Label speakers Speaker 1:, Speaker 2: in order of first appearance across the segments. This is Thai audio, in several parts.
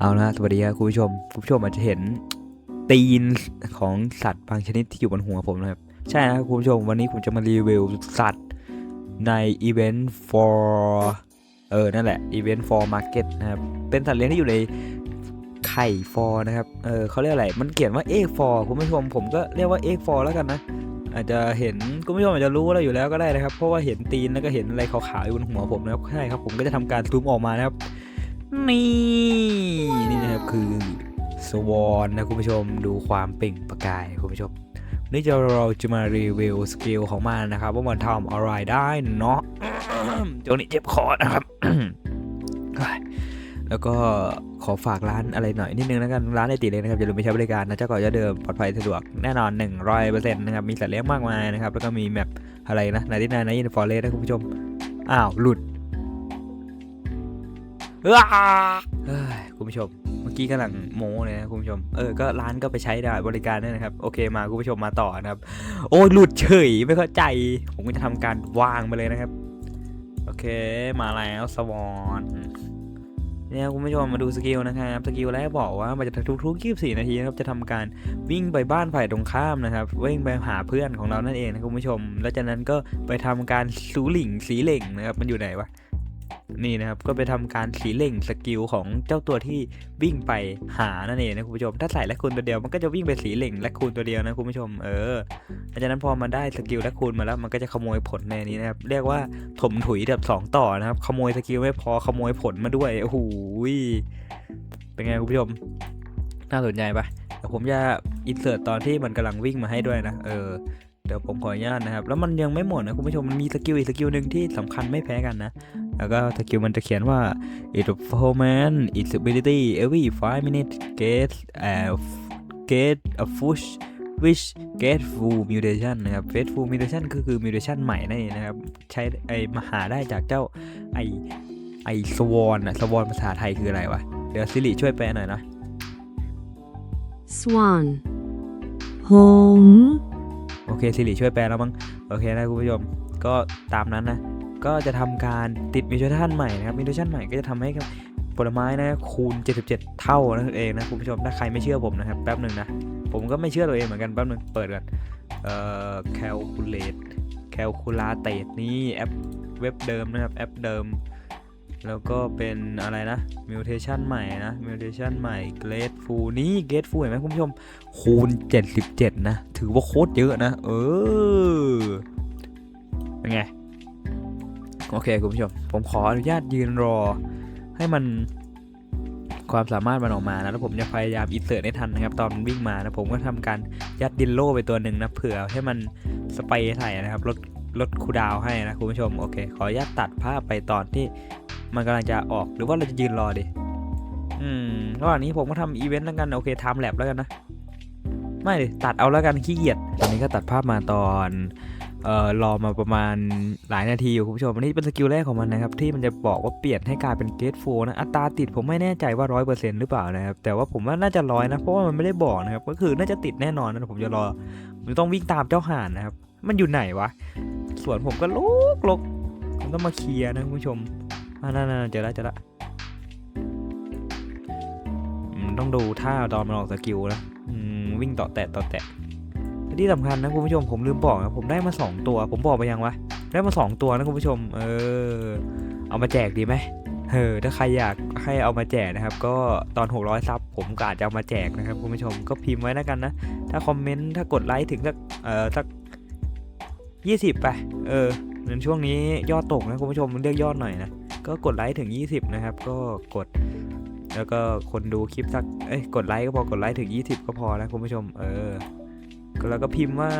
Speaker 1: เอาละสวัสดีครับคุณผู้ชมคุณผู้ชมอาจจะเห็นตีนของสัตว์บางชนิดที่อยู่บนหัวผมนะครับ ใช่นะครับคุณผู้ชมวันนี้ผมจะมารีวิวสัตว์ในอีเวนต์ for เออ นั่นแหละอีเวนต์ for market นะครับ เป็นสัตว์เลี้ยงที่อยู่ในไข่ for นะครับ เออเขาเรียกอะไร มันเขียนว่า egg for คุณผู้ชมผมก็เรียกว่า egg for แล้วกันนะ อาจจะเห็นคุณผู้ชมอาจจะรู้แล้วอยู่แล้วก็ได้นะครับ เพราะว่าเห็นตีนแล้วก็เห็นอะไรขาวๆอยู่บนหัวผมนะครับ ใช่ครับผมก็จะทำการซูมออกมานะครับ นี่ คือสวอนนะคุณผู้ชมดูความเปล่งประกายคุณผู้ชมนี่จะเราจะมารีวิวสกิลของมันนะครับ ว่ามันทำอะไรได้เนาะช่วงนี้เจ็บคอนะครับ แล้วก็ขอฝากร้านอะไรหน่อยนิดนึงแล้วกันร้านไอติเลยนะครับอย่าลืมไปใช้บริการนะเจ้าก่อนจะเดิมปลอดภัยสะดวกแน่นอน 100%นะครับมีสัตว์เลี้ยงมากมายนะครับ แล้วก็มีแมปอะไรนะในที่นายในยินฟอร์เรสนะคุณผู้ชม อ้าว หลุดอ้าเฮ้ย คุณผู้ชม เมื่อกี้กำลังโม้เลยนะคุณผู้ชม เออ ก็ร้านก็ไปใช้ได้บริการได้นะครับ โอเคมาคุณผู้ชมมาต่อนะครับ โอ้ยหลุดเฉยไม่เข้าใจ ผมก็จะทำการวางไปเลยนะครับ โอเคมาแล้วสวอนเนี่ยคุณผู้ชมมาดูสกิลนะครับสกิลแรกบอกว่ามันจะทุกๆ24 นาทีนะครับจะทำการวิ่งไปบ้านฝ่ายตรงข้ามนะครับวิ่งไปหาเพื่อนของเรานั่นเองนะคุณผู้ชม แล้วจากนั้นก็ไปทำการสูหลิงสีเหล่งนะครับมันอยู่ไหนวะ นี่นะครับก็ไปทำการสีเล่งสกิลของเจ้าตัวที่วิ่งไปหานั่นเองนะคุณผู้ชม ถ้าใส่และคูณตัวเดียวมันก็จะวิ่งไปสีเล่งและคูณตัวเดียวนะคุณผู้ชมเออหลังจากนั้นพอมันได้สกิลและคูณมาแล้ว มันก็จะขโมยผลในนี้นะครับเรียกว่าถมถุยแบบสองต่อนะครับขโมยสกิลไม่พอขโมยผลมาด้วยโอ้โหเป็นไงคุณผู้ชม น่าสนใจปะผมจะอินเสิร์ตตอนที่มันกำลังวิ่งมาให้ด้วยนะเออ เดี๋ยวผมขออนุญาตนะครับ แล้วมันยังไม่หมดนะคุณผู้ชม มันมีสกิลอีกสกิลหนึ่งที่สำคัญไม่แพ้กันนะ แล้วก็สกิลมันจะเขียนว่า it performance its ability every 5 minutes get a get a fush which get full mutation นะครับ get full mutation ก็คือ mutation ใหม่นั่นเองนะครับ ใช้ไอมาหาได้จากเจ้าไอไอสวอนอะสวอนภาษาไทยคืออะไรวะ เดี๋ยวซิริช่วยแปลหน่อยนะ
Speaker 2: swan หง
Speaker 1: โอเคซิริช่วยแปลแล้วมั้งโอเคนะคุณผู้ชมก็ตามนั้นนะก็จะทำการติดมิวทชันใหม่นะครับมิวทชันใหม่ก็จะทำให้กับผลไม้นะคูณ 77 เท่านั่นเองนะคุณผู้ชมถ้าใครไม่เชื่อผมนะครับแป๊บหนึ่งนะผมก็ไม่เชื่อตัวเองเหมือนกันแป๊บหนึ่งเปิดกันเอ่อ calculate calculate นี่แอปเว็บเดิมนะครับแอปเดิม แล้วก็เป็นอะไรนะ mutation ใหม่นะ mutation ใหม่ grateful นี่ grateful เห็นไหมคุณผู้ชม คูณ 77 นะ ถือว่าโคตรเยอะนะ เออ เป็นไง โอเค คุณผู้ชม ผมขออนุญาตยืนรอ ให้มันความสามารถมันออกมานะแล้วผมจะพยายามอินเสิร์ตให้ทันนะครับ ตอนวิ่งมานะผมก็ทำการยัดดินโล่ไปตัวหนึ่งนะเผื่อให้มันสเปรย์ใส่นะครับลดลดคูดาวให้นะคุณผู้ชมโอเค ขออนุญาตตัดภาพไปตอนที่ มันกำลังจะออกหรือว่าเราจะยืนรอดิอืมระหว่างนี้ผมก็ทำอีเวนต์แล้วกันโอเคไทม์แลปแล้วกันนะ ไม่ดิตัดเอาแล้วกันขี้เกียจตอนนี้ก็ตัดภาพมาตอนเอ่อรอมาประมาณหลายนาทีอยู่คุณผู้ชมอันนี้เป็นสกิลแรกของมันนะครับ ที่มันจะบอกว่าเปลี่ยนให้กลายเป็นเกตโฟนะอัตราติดผมไม่แน่ใจว่าร้อยเปอร์เซ็นต์หรือเปล่านะครับ แต่ว่าผมว่าน่าจะร้อยนะ เพราะว่ามันไม่ได้บอกนะครับ ก็คือน่าจะติดแน่นอนนะผมจะรอผมต้องวิ่งตามเจ้าห่านนะครับ มันอยู่ไหนวะ ส่วนผมก็ลุกลกผมต้องมาเคลียร์นะคุณผู้ชม อ่านั่นเจอแล้วเจอแล้วต้องดูท่าตอนมันออกสกิลนะวิ่งต่อแตะต่อแตะและที่สำคัญนะคุณผู้ชมผมลืมบอกนะผมได้มา 2 ตัว ผมบอกไปยังวะได้มา 2 ตัวนะคุณผู้ชม เออ เอามาแจกดีไหมเออถ้าใครอยากให้เอามาแจกนะครับ ก็ตอน 600ซับผมก็อาจจะเอามาแจกนะครับคุณผู้ชมก็พิมพ์ไว้แล้วกันนะ ถ้าคอมเมนต์ถ้ากดไลค์ถึงสักเออสัก20ไปเออในช่วงนี้ยอดตกนะคุณผู้ชมเรียกยอดหน่อยนะ ก็กดไลค์ถึง 20 นะครับ ก็กด แล้วก็คนดูคลิปสัก เอ้ย กดไลค์ก็พอ กดไลค์ถึง 20 ก็พอนะคุณผู้ชม เออ แล้วก็พิมพ์ว่า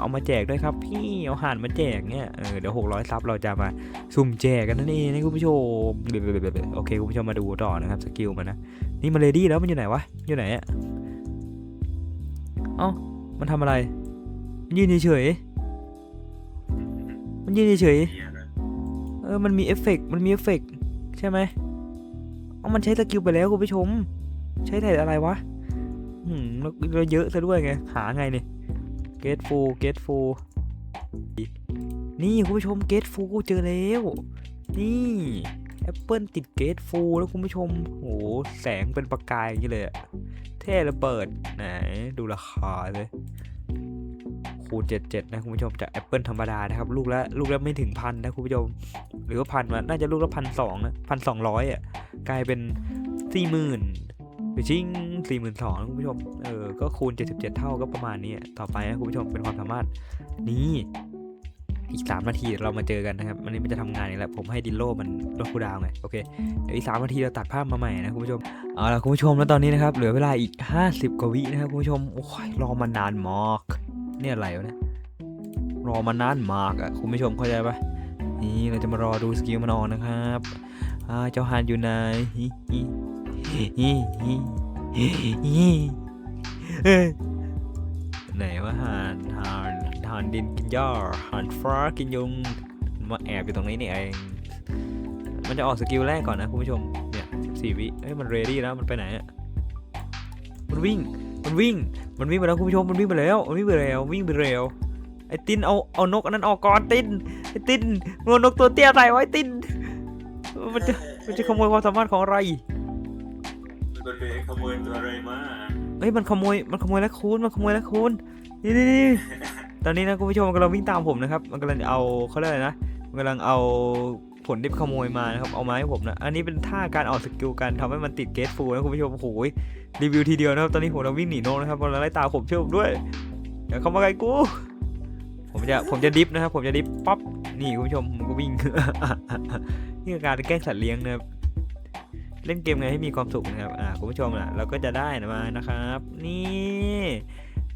Speaker 1: เอามาแจกด้วยครับ พี่เอาห่านมาแจกเนี่ย เออ เดี๋ยว600ซับเราจะมาสุ่มแจกกันนั่นเองนะคุณผู้ชมเดี๋ยวๆๆๆโอเคคุณผู้ชมมาดูต่อนะครับสกิลมันนะ นี่มันเรดี้แล้วมันอยู่ไหนวะ อยู่ไหนอะเอ้า มันทำอะไรมันยืนเฉยมันยืนเฉย ออมันมีเอฟเฟกต์มันมีเอฟเฟกต์ใช่ไหมเอามันใช้สกิลไปแล้วคุณผู้ชม ใช้แต่อะไรวะหืมแล้วแล้วเยอะซะด้วยไง หาไงเนี่ย get full get full นี่คุณผู้ชม get full เจอแล้ว นี่แอปเปิลติดเกตฟูแล้วคุณผู้ชมโอ้โหแสงเป็นประกายอย่างนี้เลยอะเท่ระเบิดไหนดูราคาเลยคูณ77นะคุณผู้ชมจากแอปเปิลธรรมดานะครับ ลูกละลูกละไม่ถึงพันนะคุณผู้ชม หรือว่าพันมาน่าจะลูกละพันสองนะพันสองร้อยอะกลายเป็นสี่หมื่นไปชิงสี่หมื่นสองคุณผู้ชมเออก็คูณ77เจ็ดเท่าก็ประมาณนี้อะต่อไปนะคุณผู้ชมเป็นความสามารถนี่อีก 3 นาทีเรามาเจอกันนะครับวันนี้มันจะทำงานอีกแล้วผมให้ดิโลมันลดคูดาวไงโอเคเดี๋ยวอีก3นาทีเราตัดภาพมาใหม่นะคุณผู้ชมเอาล่ะคุณผู้ชมแล้วตอนนี้นะครับเหลือเวลาอีก 50 กว่าวินะครับคุณผู้ชมโอ้ยรอมานานมากเนี่ยอะไรวะเนี่ยรอมานานมากอะคุณผู้ชมเข้าใจปะ นี่เราจะมารอดูสกิลมันออกนะครับเจ้าฮานอยู่ไหนไหนว่าฮานฮานฮานดินกินหญ้าฮานฟ้ากินยุงมาแอบอยู่ตรงนี้นี่เองมันจะออกสกิลแรกก่อนนะคุณผู้ชมเนี่ย14วิเอ้ยมันเรดี้แล้วมันไปไหนอะมันวิ่งมันวิ่งมันวิ่งไปแล้วคุณผู้ชมมันวิ่งไปแล้วมันวิ่งไปแล้ววิ่งไปเร็วไอ้ตินเอาเอานกอันนั้นออกก่อนติน ไอ้ตินมึงเอานกตัวเตี้ยใส่ไว้ตินมันจะมันจะขโมยความสามารถของอะไร
Speaker 3: มันเป็นขโมยตัวอะไรมา
Speaker 1: เฮ้ยมันขโมยมันขโมยแล้วคูณมันขโมยแล้วคูณนี่นี่นี่ตอนนี้นะคุณผู้ชมมันกำลังวิ่งตามผมนะครับ มันกำลังจะเอาเขาเรียกอะไรนะมันกำลังเอาผลที่ขโมยมานะครับเอามาให้ผมนะอันนี้เป็นท่าการออกสกิลการทำให้มันติดเกตฟูนะคุณผู้ชมโอ้โหรีวิวทีเดียวนะครับตอนนี้ผมกำลังวิ่งหนีนกนะครับมันไล่ตามผมช่วยผมด้วยอย่าเข้ามาใกล้กูผมจะผมจะดิฟนะครับผมจะดิฟป๊อป นี่คุณผู้ชมผมก็วิ่ง นี่คือการแกล้งสัตว์เลี้ยงนะครับเล่นเกมไงให้มีความสุขนะครับ อ่าคุณผู้ชมนะเราก็จะได้นะมานะครับ นี่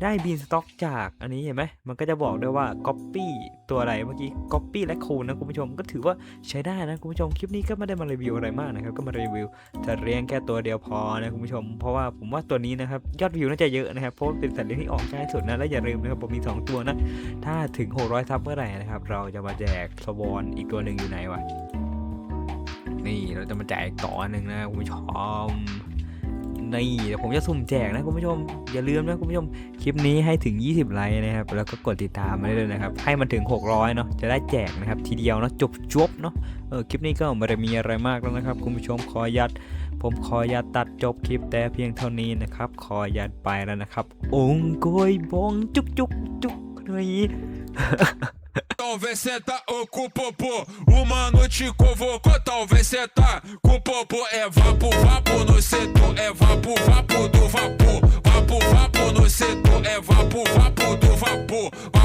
Speaker 1: ได้บีนสต็อกจากอันนี้เห็นไหมมันก็จะบอกด้วยว่า Copy ตัวอะไรเมื่อกี้ Copy และคูณนะคุณผู้ชมก็ถือว่าใช้ได้นะคุณผู้ชมคลิปนี้ก็ไม่ได้มารีวิวอะไรมากนะครับก็มารีวิวจะเลี้ยงแค่ตัวเดียวพอนะคุณผู้ชม เพราะว่าผมว่าตัวนี้นะครับยอดวิวน่าจะเยอะนะครับเพราะเป็นสัตว์เลี้ยงที่ออกง่ายสุดนะและอย่าลืมนะครับผมมีสองตัวนะถ้าถึง 600ซับเมื่อไหร่นะครับเราจะมาแจกสวอนอีกตัวหนึ่งอยู่ไหนวะนี่เราจะมาแจกอีกต่อหนึ่งนะคุณผู้ชม นี่เดี๋ยวผมจะสุ่มแจกนะคุณผู้ชม อย่าลืมนะคุณผู้ชม คลิปนี้ให้ถึง 20 ไลค์นะครับ แล้วก็กดติดตามมาได้เลยนะครับ ให้มันถึง 600 เนาะ จะได้แจกนะครับ ทีเดียวเนาะจบจบๆเนาะ เออ คลิปนี้ก็ไม่ได้มีอะไรมากแล้วนะครับ คุณผู้ชม ขอยัด ผมขอยัดตัดจบคลิปแต่เพียงเท่านี้นะครับ ขอยัดไปแล้วนะครับ องค์กยบองจุกจุกจุกนี่
Speaker 4: Talvez cê tá ô com o popô, o mano te convocou. Talvez cê tá com o popô, é vapo, vapo no setor, é vapo, vapo do vapor. Vapo, vapo no setor, é vapo, vapo do vapor.